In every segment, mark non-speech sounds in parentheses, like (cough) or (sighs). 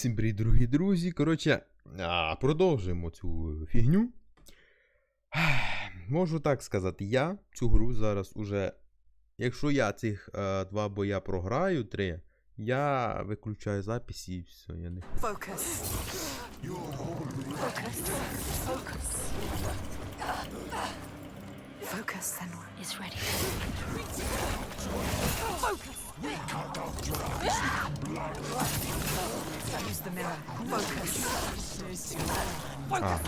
Всім привіт, дорогі друзі. Коротше, продовжуємо цю фігню. (sighs) Можу так сказати, я цю гру зараз уже. Якщо я цих е, два боя програю, три, я виключаю запис і все, я не. Focus. Focus. Focus. Focus, Senua. is ready. Use the mirror. Focus. Ага.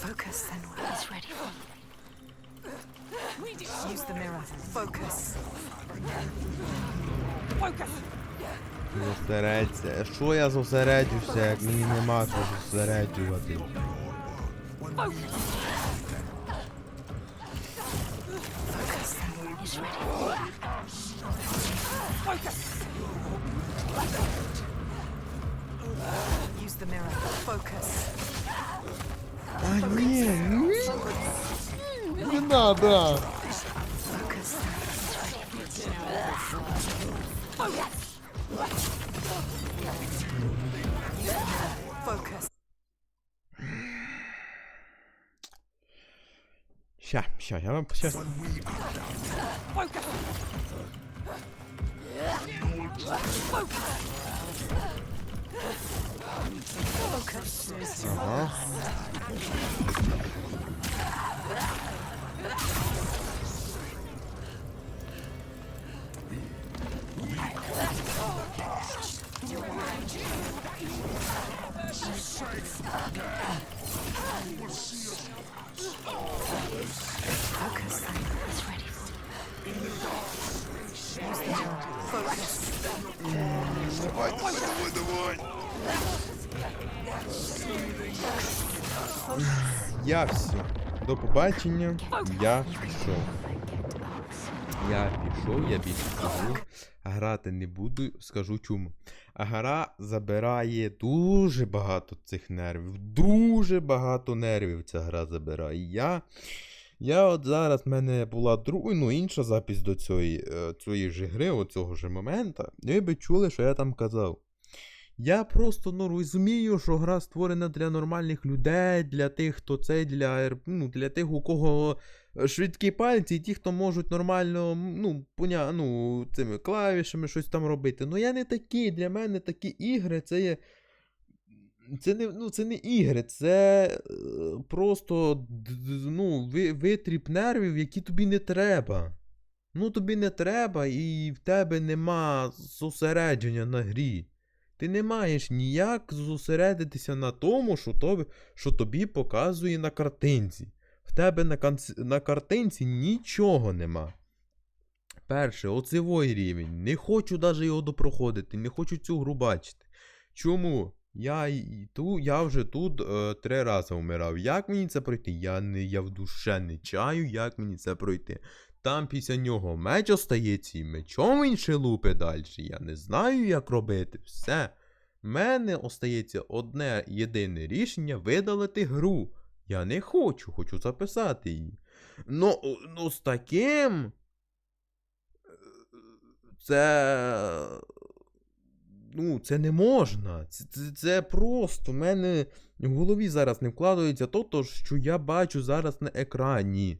Focus, Senua. Is ready. Use the mirror. Focus. Зосередься. Що я зосереджуся, як мені нема що зосереджувати? Is ready. Use the mirror. Focus. А ні, ні. Не надо. Focus. Focus. Ща, ща, я вам Я все. До побачення. Я пішов. Я пішов, я більше скажу. Грати не буду, скажу чому. А гра забирає дуже багато цих нервів. Дуже багато нервів ця гра забирає. Я. Я от зараз в мене була друга, ну, інша запись до цієї, е, цієї ж гри, оцього ж момента. Ви би чули, що я там казав. Я просто ну, розумію, що гра створена для нормальних людей, для тих, хто це, для, ну, для тих, у кого е, швидкі пальці, і ті, хто можуть нормально, ну, поня, ну, цими клавішами щось там робити. Ну я не такий, для мене такі ігри, це є. Це не, ну, це не ігри, це е, просто ну, витріп нервів, які тобі не треба. Ну, тобі не треба, і в тебе нема зосередження на грі. Ти не маєш ніяк зосередитися на тому, що, тобі, що тобі показує на картинці. В тебе на, канц... на картинці нічого нема. Перше, оцевой рівень. Не хочу навіть його допроходити, не хочу цю гру бачити. Чому? Я, ту, я вже тут е, три рази вмирав. Як мені це пройти? Я, не, я в душе не чаю, як мені це пройти. Там після нього меч остається і мечом він ще лупить далі. Я не знаю, як робити. Все. Мене остається одне єдине рішення видалити гру. Я не хочу, хочу записати її. Ну, ну з таким. е, Це. Ну, це не можна. Це, це, це просто. В мене в голові зараз не вкладається то, що я бачу зараз на екрані.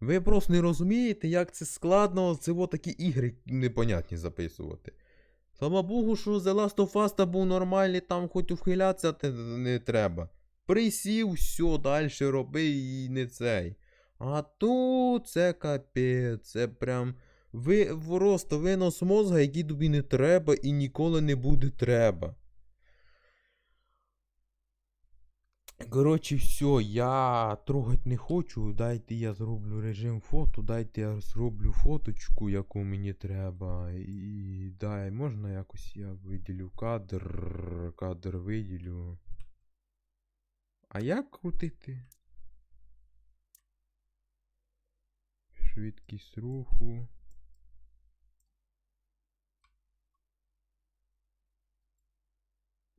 Ви просто не розумієте, як це складно це такі ігри непонятні записувати. Слава Богу, що The Last of Us був нормальний, там хоч ухилятися не треба. Присів, все, далі роби і не цей. А тут це капець, це прям. Ви просто винос мозга, який тобі не треба і ніколи не буде треба. Коротше, все, я трогать не хочу. Дайте я зроблю режим фото, дайте я зроблю фоточку, яку мені треба. І дай, можна якось я виділю кадр, кадр виділю. А як крутити? Швидкість руху.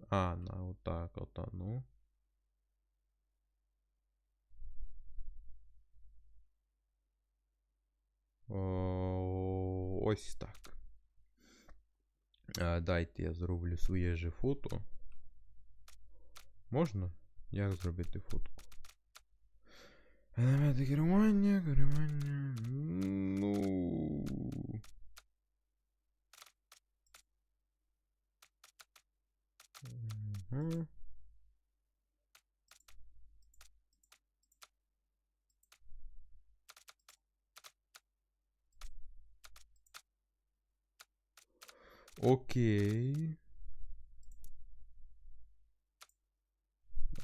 А, на отак от, а ну. Ось так. Дайте я зроблю своє же фото. Можна? Як зробити фотку? Елементи керування, керування. Окей.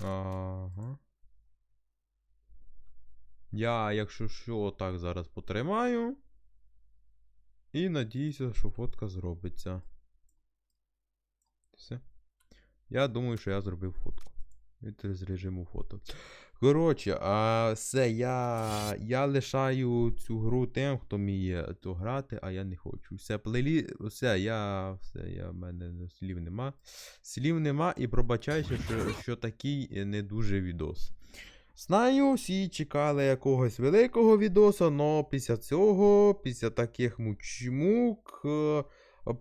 Ага. Я, якщо що, так зараз потримаю. І надіюся, що фотка зробиться. Все. Я думаю, що я зробив фотку. Від з режиму фото. Коротше, а все, я, я лишаю цю гру тим, хто вміє то грати, а я не хочу. Все, плейлі, все, я. Все, я в мене слів нема. Слів нема і пробачайся, що, що такий не дуже відос. Знаю, всі чекали якогось великого відоса, но після цього, після таких е,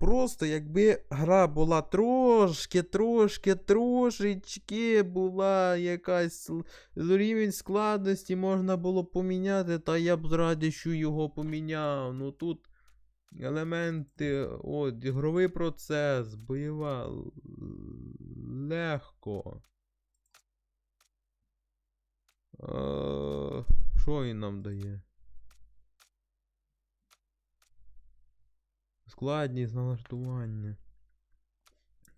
просто якби гра була трошки, трошки, трошечки була якась рівень складності можна було поміняти, та я б з радістю його поміняв. Ну тут елементи, от, ігровий процес, бойова легко. Що він нам дає? Складність налаштування.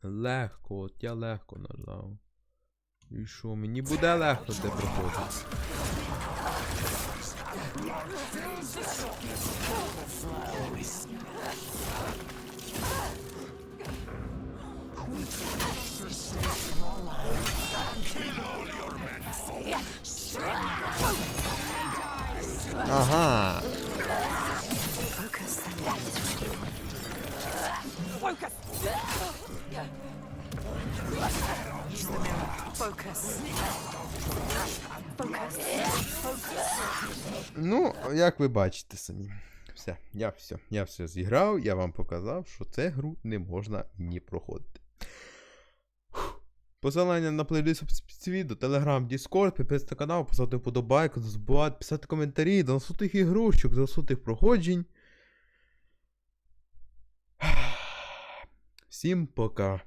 Легко, от я легко нажав. І що, мені буде легко це проходити? Ага. Focus. Focus. Focus. Focus. Ну, як ви бачите самі. Все, я все, я все зіграв, я вам показав, що це гру не можна мені проходити. Посилання на плейлист відео, Telegram, Discord, підписуйтесь на канал, поставте вподобайку, не забувайте писати коментарі, до наступних ігрушок, до наступних проходжень. Всім пока.